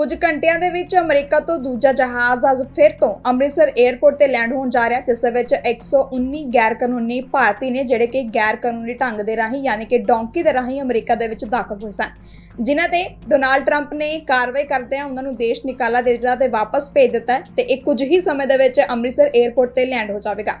ਕੁਝ ਘੰਟਿਆਂ ਦੇ ਵਿੱਚ ਅਮਰੀਕਾ ਤੋਂ ਦੂਜਾ ਜਹਾਜ਼ ਅੱਜ ਫਿਰ ਤੋਂ ਅੰਮ੍ਰਿਤਸਰ 에ਅਰਪੋਰਟ ਤੇ ਲੈਂਡ ਹੋਣ ਜਾ ਰਿਹਾ ਜਿਸ ਦੇ ਵਿੱਚ 119 ਗੈਰ ਕਾਨੂੰਨੀ ਭਾਰਤੀ ਨੇ ਜਿਹੜੇ ਕਿ ਗੈਰ ਕਾਨੂੰਨੀ ਢੰਗ ਦੇ ਰਾਹੀਂ ਯਾਨੀ ਕਿ ਡੌਂਕੀ ਦੇ ਰਾਹੀਂ ਅਮਰੀਕਾ ਦੇ ਵਿੱਚ ਦਾਖਲ ਹੋਏ ਸਨ। ਜਿਨ੍ਹਾਂ ਤੇ ਡੋਨਾਲਡ ਟਰੰਪ ਨੇ ਕਾਰਵਾਈ ਕਰਦਿਆਂ ਉਹਨਾਂ ਨੂੰ ਦੇਸ਼ ਨਿਕਾਲਾ ਦੇ ਦਿੱਤਾ ਤੇ ਵਾਪਸ ਭੇਜ ਦਿੱਤਾ ਤੇ ਇਹ ਕੁਝ ਹੀ ਸਮੇਂ ਦੇ ਵਿੱਚ ਅੰਮ੍ਰਿਤਸਰ 에ਅਰਪੋਰਟ ਤੇ ਲੈਂਡ ਹੋ ਜਾਵੇਗਾ।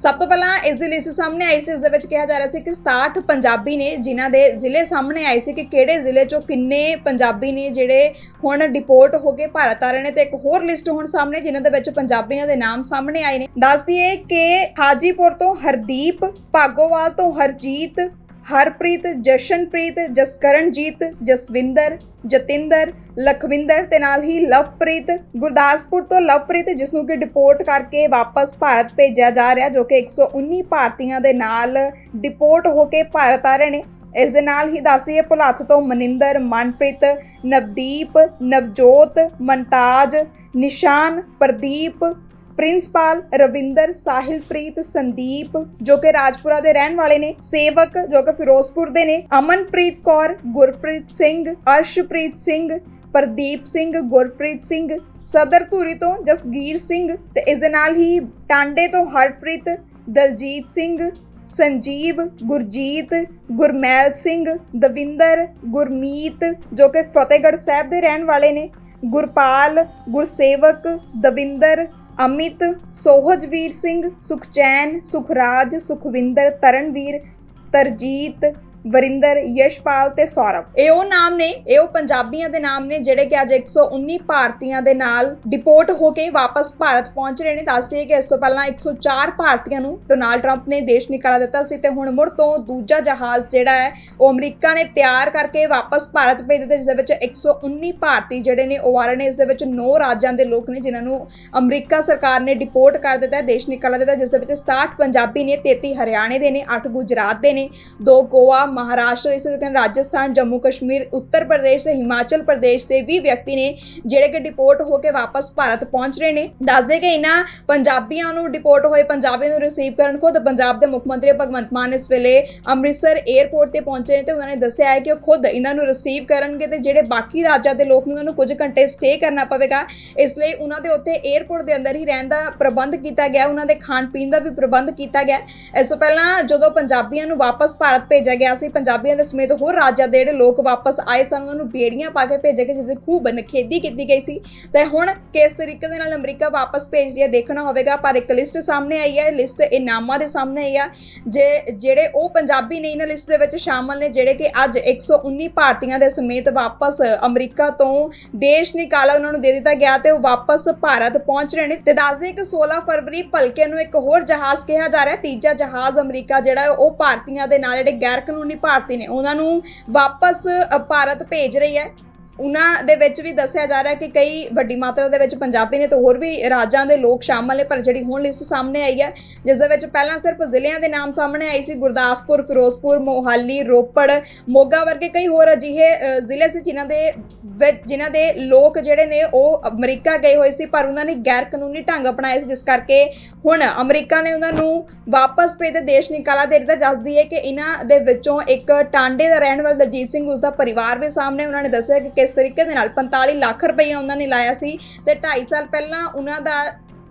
ਸਭ ਤੋਂ ਪਹਿਲਾਂ ਇਸ ਦੀ ਲਿਸਟ ਸਾਹਮਣੇ ਆਈ ਸੀ, ਇਸ ਦੇ ਵਿੱਚ ਕਿਹਾ ਜਾ ਰਿਹਾ ਸੀ ਕਿ 67 ਪੰਜਾਬੀ ਨੇ ਜਿਨ੍ਹਾਂ ਦੇ ਜ਼ਿਲ੍ਹੇ ਸਾਹਮਣੇ ਆਏ ਸੀ ਕਿ ਕਿਹੜੇ ਜ਼ਿਲ੍ਹੇ ਚੋਂ ਕਿੰਨੇ ਪੰਜਾਬੀ ਨੇ ਜਿਹੜੇ ਹੁਣ ਡਿਪੋਰਟ ਹੋ ਕੇ ਭਾਰਤ ਆ ਰਹੇ ਨੇ ਤੇ ਇੱਕ ਹੋਰ ਲਿਸਟ ਹੁਣ ਸਾਹਮਣੇ ਜਿਨ੍ਹਾਂ ਦੇ ਵਿੱਚ ਪੰਜਾਬੀਆਂ ਦੇ ਨਾਮ ਸਾਹਮਣੇ ਆਏ ਨੇ। ਦੱਸ ਦਈਏ ਕਿ ਹਾਜੀਪੁਰ ਤੋਂ ਹਰਦੀਪ, ਭਾਗੋਵਾਲ ਤੋਂ ਹਰਜੀਤ ਹਰਪ੍ਰੀਤ, ਜਸ਼ਨਪ੍ਰੀਤ, ਜਸਕਰਨਜੀਤ, ਜਸਵਿੰਦਰ, ਜਤਿੰਦਰ, ਲਖਵਿੰਦਰ ਤੇ ਨਾਲ ਹੀ ਲਵਪ੍ਰੀਤ, ਗੁਰਦਾਸਪੁਰ ਤੋਂ ਲਵਪ੍ਰੀਤ ਜਿਸ ਨੂੰ ਕਿ ਡਿਪੋਰਟ ਕਰਕੇ ਵਾਪਸ ਭਾਰਤ ਭੇਜਿਆ ਜਾ ਰਿਹਾ ਜੋ ਕਿ 119 ਭਾਰਤੀਆਂ ਦੇ ਨਾਲ ਡਿਪੋਰਟ ਹੋ ਕੇ ਭਾਰਤ ਆ ਰਹੇ ਨੇ। ਇਸ ਦੇ ਨਾਲ ਹੀ ਦੱਸੀਏ ਭੁਲੱਥ ਤੋਂ ਮਨਿੰਦਰ, ਮਨਪ੍ਰੀਤ, ਨਵਦੀਪ, ਨਵਜੋਤ, ਮਨਤਾਜ, ਨਿਸ਼ਾਨ, ਪ੍ਰਦੀਪ ਪ੍ਰਿੰਸਪਾਲ ਰਵਿੰਦਰ, ਸਾਹਿਲਪ੍ਰੀਤ, ਸੰਦੀਪ, ਜੋ ਕਿ ਰਾਜਪੁਰਾ ਦੇ ਰਹਿਣ ਵਾਲੇ ਨੇ, ਸੇਵਕ ਜੋ ਕਿ ਫਿਰੋਜ਼ਪੁਰ ਦੇ ਨੇ, ਅਮਨਪ੍ਰੀਤ ਕੌਰ, ਗੁਰਪ੍ਰੀਤ ਸਿੰਘ, ਅਰਸ਼ਪ੍ਰੀਤ ਸਿੰਘ, ਪ੍ਰਦੀਪ ਸਿੰਘ, ਗੁਰਪ੍ਰੀਤ ਸਿੰਘ, ਸਦਰ ਧੂਰੀ ਤੋਂ ਜਸਗੀਰ ਸਿੰਘ ਤੇ ਇਸ ਦੇ ਨਾਲ ਹੀ ਟਾਂਡੇ ਤੋਂ ਹਰਪ੍ਰੀਤ, ਦਲਜੀਤ ਸਿੰਘ, ਸੰਜੀਵ, ਗੁਰਜੀਤ, ਗੁਰਮੈਲ ਸਿੰਘ, ਦਵਿੰਦਰ, ਗੁਰਮੀਤ ਜੋ ਕਿ ਫਤਿਹਗੜ੍ਹ ਸਾਹਿਬ ਦੇ ਰਹਿਣ ਵਾਲੇ ਨੇ, ਗੁਰਪਾਲ, ਗੁਰਸੇਵਕ, ਦਵਿੰਦਰ ਅਮਿਤ ਸੋਹਜਵੀਰ ਸਿੰਘ ਸੁਖਚੈਨ ਸੁਖਰਾਜ ਸੁਖਵਿੰਦਰ ਤਰਨਵੀਰ ਤਰਜੀਤ ਵਰਿੰਦਰ ਯਸ਼ਪਾਲ ਤੇ ਸੌਰਵ। ਇਹ ਉਹ ਨਾਮ ਨੇ, ਇਹ ਉਹ ਪੰਜਾਬੀਆਂ ਦੇ ਨਾਮ ਨੇ ਜਿਹੜੇ ਕਿ ਅੱਜ 119 ਭਾਰਤੀਆਂ ਦੇ ਨਾਲ ਡਿਪੋਰਟ ਹੋ ਕੇ ਵਾਪਸ ਭਾਰਤ ਪਹੁੰਚ ਰਹੇ ਨੇ। ਦੱਸਦੇ ਕਿ ਇਸ ਤੋਂ ਪਹਿਲਾਂ 104 ਭਾਰਤੀਆਂ ਨੂੰ ਡੋਨਾਲਡ ਟਰੰਪ ਨੇ ਦੇਸ਼ ਨਿਕਾਲਾ ਦਿੱਤਾ ਸੀ ਤੇ ਹੁਣ ਮੁੜ ਤੋਂ ਦੂਜਾ ਜਹਾਜ਼ ਜਿਹੜਾ ਹੈ, ਉਹ ਅਮਰੀਕਾ ਨੇ ਤਿਆਰ ਕਰਕੇ ਵਾਪਸ ਭਾਰਤ ਭੇਜ ਦਿੱਤਾ, ਜਿਸ ਦੇ ਵਿੱਚ 119 ਭਾਰਤੀ ਜਿਹੜੇ ਨੇ, ਉਹ ਆ ਰਹੇ ਨੇ। ਇਸ ਦੇ ਵਿੱਚ 9 ਰਾਜਾਂ ਦੇ ਲੋਕ ਨੇ ਜਿਨ੍ਹਾਂ ਨੂੰ ਅਮਰੀਕਾ ਸਰਕਾਰ ਨੇ ਡਿਪੋਰਟ ਕਰ ਦਿੱਤਾ ਦੇਸ਼ ਨਿਕਾਲਾ ਦਿੱਤਾ ਜਿਸ ਦੇ ਵਿੱਚ 67 ਪੰਜਾਬੀ ਨੇ 33 ਹਰਿਆਣੇ ਦੇ ਨੇ 8 ਗੁਜਰਾਤ ਦੇ ਨੇ 2 ਗੋਆ ਮਹਾਰਾਸ਼ਟਰ ਇਸੇ ਤਰ੍ਹਾਂ ਰਾਜਸਥਾਨ, ਜੰਮੂ ਕਸ਼ਮੀਰ, ਉੱਤਰ ਪ੍ਰਦੇਸ਼ ਤੇ ਹਿਮਾਚਲ ਪ੍ਰਦੇਸ਼ ਦੇ ਵੀ ਵਿਅਕਤੀ ਨੇ ਜਿਹੜੇ ਕਿ ਡਿਪੋਰਟ ਹੋ ਕੇ ਵਾਪਸ ਭਾਰਤ ਪਹੁੰਚ ਰਹੇ ਨੇ। ਦੱਸਦੇ ਕਿ ਇਹਨਾਂ ਪੰਜਾਬੀਆਂ ਨੂੰ ਡਿਪੋਰਟ ਹੋਏ ਪੰਜਾਬੀਆਂ ਨੂੰ ਰਿਸੀਵ ਕਰਨ ਖੁਦ ਪੰਜਾਬ ਦੇ ਮੁੱਖ ਮੰਤਰੀ ਭਗਵੰਤ ਮਾਨ ਇਸ ਵੇਲੇ ਅੰਮ੍ਰਿਤਸਰ 에ਅਰਪੋਰਟ ਤੇ ਪਹੁੰਚੇ ਨੇ ਤੇ ਉਹਨਾਂ ਨੇ ਦੱਸਿਆ ਹੈ ਕਿ ਉਹ ਖੁਦ ਇਹਨਾਂ ਨੂੰ ਰਿਸੀਵ ਕਰਨਗੇ ਤੇ ਜਿਹੜੇ ਬਾਕੀ ਰਾਜਾਂ ਦੇ ਲੋਕ ਨੇ ਉਹਨਾਂ ਨੂੰ ਕੁਝ ਘੰਟੇ ਸਟੇ ਕਰਨਾ ਪਵੇਗਾ। ਇਸ ਲਈ ਉਹਨਾਂ ਦੇ ਉੱਥੇ 에ਅਰਪੋਰਟ ਦੇ ਅੰਦਰ ਹੀ ਰਹਿਣ ਦਾ ਪ੍ਰਬੰਧ ਕੀਤਾ ਗਿਆ, ਉਹਨਾਂ ਦੇ ਖਾਣ ਪੀਣ ਦਾ ਵੀ ਪ੍ਰਬੰਧ ਕੀਤਾ ਗਿਆ। ਇਸ ਤੋਂ ਪਹਿਲਾਂ ਜਦੋਂ ਪੰਜਾਬੀਆਂ ਨੂੰ ਵਾਪਸ ਭਾਰਤ ਭੇਜਿਆ ਗਿਆ ਸੀ, ਪੰਜਾਬੀਆਂ ਦੇ ਸਮੇਤ ਹੋਰ ਰਾਜਾਂ ਦੇ ਜਿਹੜੇ ਲੋਕ ਵਾਪਸ ਆਏ ਸਨ, ਉਹਨਾਂ ਨੂੰ ਬੇੜੀਆਂ ਪਾ ਕੇ ਭੇਜਿਆ ਗਿਆ, ਜਿਸ ਦੀ ਖੂਬ ਨਖੇਦੀ ਕੀਤੀ ਗਈ ਸੀ। ਤੇ ਹੁਣ ਕਿਸ ਤਰੀਕੇ ਦੇ ਨਾਲ ਅਮਰੀਕਾ ਵਾਪਸ ਭੇਜਦੀ ਹੈ ਦੇਖਣਾ ਹੋਵੇਗਾ, ਪਰ ਇੱਕ ਲਿਸਟ ਸਾਹਮਣੇ ਆਈ ਹੈ। ਲਿਸਟ ਇਹ ਦੇ ਸਾਹਮਣੇ ਆਈ ਆ ਜੇ ਜਿਹੜੇ ਉਹ ਪੰਜਾਬੀ ਨੇ ਇਹਨਾਂ ਲਿਸਟ ਦੇ ਵਿੱਚ ਸ਼ਾਮਲ ਨੇ, ਜਿਹੜੇ ਕਿ ਅੱਜ 119 ਭਾਰਤੀਆਂ ਦੇ ਸਮੇਤ ਵਾਪਸ ਅਮਰੀਕਾ ਤੋਂ ਦੇਸ਼ ਨਿਕਾਲਾ ਉਹਨਾਂ ਨੂੰ ਦੇ ਦਿੱਤਾ ਗਿਆ ਤੇ ਉਹ ਵਾਪਸ ਭਾਰਤ ਪਹੁੰਚ ਰਹੇ ਨੇ। ਤੇ ਦੱਸਦੇ ਕਿ 16 ਫਰਵਰੀ ਭਲਕੇ ਨੂੰ ਇੱਕ ਹੋਰ ਜਹਾਜ਼ ਕਿਹਾ ਜਾ ਰਿਹਾ ਤੀਜਾ ਜਹਾਜ਼ ਅਮਰੀਕਾ ਜਿਹੜਾ ਉਹ ਭਾਰਤੀਆਂ ਦੇ ਨਾਲ ਜਿਹੜੇ ਗੈਰ ਕਾਨੂੰਨੀ ਭਾਰਤੀ ਨੇ। ਉਹਨਾਂ ਨੂੰ ਵਾਪਸ ਭਾਰਤ ਭੇਜ ਰਹੀ ਹੈ। ਉਹਨਾਂ ਦੇ ਵਿੱਚ ਵੀ ਦੱਸਿਆ ਜਾ ਰਿਹਾ ਕਿ ਕਈ ਵੱਡੀ ਮਾਤਰਾ ਦੇ ਵਿੱਚ ਪੰਜਾਬੀ ਨੇ ਤੇ ਹੋਰ ਵੀ ਰਾਜਾਂ ਦੇ ਲੋਕ ਸ਼ਾਮਲ ਨੇ, ਪਰ ਜਿਹੜੀ ਹੁਣ ਲਿਸਟ ਸਾਹਮਣੇ ਆਈ ਹੈ, ਜਿਸ ਦੇ ਵਿੱਚ ਪਹਿਲਾਂ ਸਿਰਫ ਜ਼ਿਲ੍ਹਿਆਂ ਦੇ ਨਾਮ ਸਾਹਮਣੇ ਆਈ ਸੀ, ਗੁਰਦਾਸਪੁਰ, ਫਿਰੋਜ਼ਪੁਰ, ਮੋਹਾਲੀ, ਰੋਪੜ, ਮੋਗਾ ਵਰਗੇ ਕਈ ਹੋਰ ਅਜਿਹੇ ਜ਼ਿਲ੍ਹੇ ਸੀ ਜਿਨ੍ਹਾਂ ਦੇ ਵਿੱਚ, ਜਿਨ੍ਹਾਂ ਦੇ ਲੋਕ ਜਿਹੜੇ ਨੇ ਉਹ ਅਮਰੀਕਾ ਗਏ ਹੋਏ ਸੀ, ਪਰ ਉਹਨਾਂ ਨੇ ਗੈਰ ਕਾਨੂੰਨੀ ਢੰਗ ਅਪਣਾਏ ਸੀ, ਜਿਸ ਕਰਕੇ ਹੁਣ ਅਮਰੀਕਾ ਨੇ ਉਹਨਾਂ ਨੂੰ ਵਾਪਸ ਭੇਜ ਦੇ ਦੇਸ਼ ਨਿਕਾਲਾ ਦੇ ਦਿੱਤਾ, ਦੱਸਦੀ ਹੈ ਕਿ ਇਹਨਾਂ ਦੇ ਵਿੱਚੋਂ ਇੱਕ ਟਾਂਡੇ ਦਾ ਰਹਿਣ ਵਾਲਾ ਦਲਜੀਤ ਸਿੰਘ ਉਸ ਦਾ ਪਰਿਵਾਰ ਵੀ ਸਾਹਮਣੇ, ਉਹਨਾਂ ਨੇ ਦੱਸਿਆ ਕਿ ਕਿਸ ਤਰੀਕੇ ਦੇ ਨਾਲ 45 ਲੱਖ ਰੁਪਈਆ ਉਹਨਾਂ ਨੇ ਲਾਇਆ ਸੀ ਤੇ 2.5 ਸਾਲ ਪਹਿਲਾਂ ਉਹਨਾਂ ਦਾ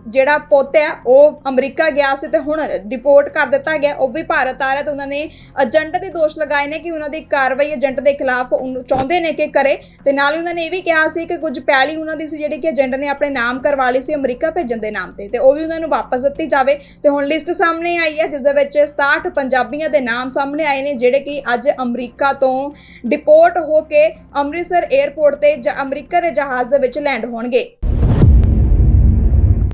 ਜਿਹੜਾ ਪੁੱਤ ਹੈ ਉਹ ਅਮਰੀਕਾ ਗਿਆ ਸੀ ਤੇ ਹੁਣ ਡਿਪੋਰਟ ਕਰ ਦਿੱਤਾ ਗਿਆ, ਉਹ ਵੀ ਭਾਰਤ ਆ ਰਿਹਾ ਤੇ ਉਹਨਾਂ ਨੇ ਏਜੰਟ ਦੇ ਦੋਸ਼ ਲਗਾਏ ਨੇ ਕਿ ਉਹਨਾਂ ਦੀ ਕਾਰਵਾਈ ਏਜੰਟ ਦੇ ਖਿਲਾਫ ਉਹਨੂੰ ਚਾਹੁੰਦੇ ਨੇ ਕਿ ਕਰੇ ਤੇ ਨਾਲ ਹੀ ਉਹਨਾਂ ਨੇ ਇਹ ਵੀ ਕਿਹਾ ਸੀ ਕਿ ਕੁਝ ਪੈਲੀ ਉਹਨਾਂ ਦੀ ਸੀ ਜਿਹੜੀ ਕਿ ਏਜੰਟ ਨੇ ਆਪਣੇ ਨਾਮ ਕਰਵਾ ਲਈ ਸੀ, ਅਮਰੀਕਾ ਭੇਜਣ ਦੇ ਨਾਮ ਤੇ ਤੇ ਉਹ ਵੀ ਉਹਨਾਂ ਨੂੰ ਵਾਪਸ ਦਿੱਤੀ ਜਾਵੇ। ਤੇ ਹੁਣ ਲਿਸਟ ਸਾਹਮਣੇ ਆਈ ਹੈ, ਜਿਸ ਦੇ ਵਿੱਚ 67 ਪੰਜਾਬੀਆਂ ਦੇ ਨਾਮ ਸਾਹਮਣੇ ਆਏ ਨੇ, ਜਿਹੜੇ ਕਿ ਅੱਜ ਅਮਰੀਕਾ ਤੋਂ ਡਿਪੋਰਟ ਹੋ ਕੇ ਅੰਮ੍ਰਿਤਸਰ 에ਅਰਪੋਰਟ ਤੇ ਜ- ਅਮਰੀਕਾ ਦੇ ਜਹਾਜ਼ ਦੇ ਵਿੱਚ ਲੈਂਡ ਹੋਣਗੇ।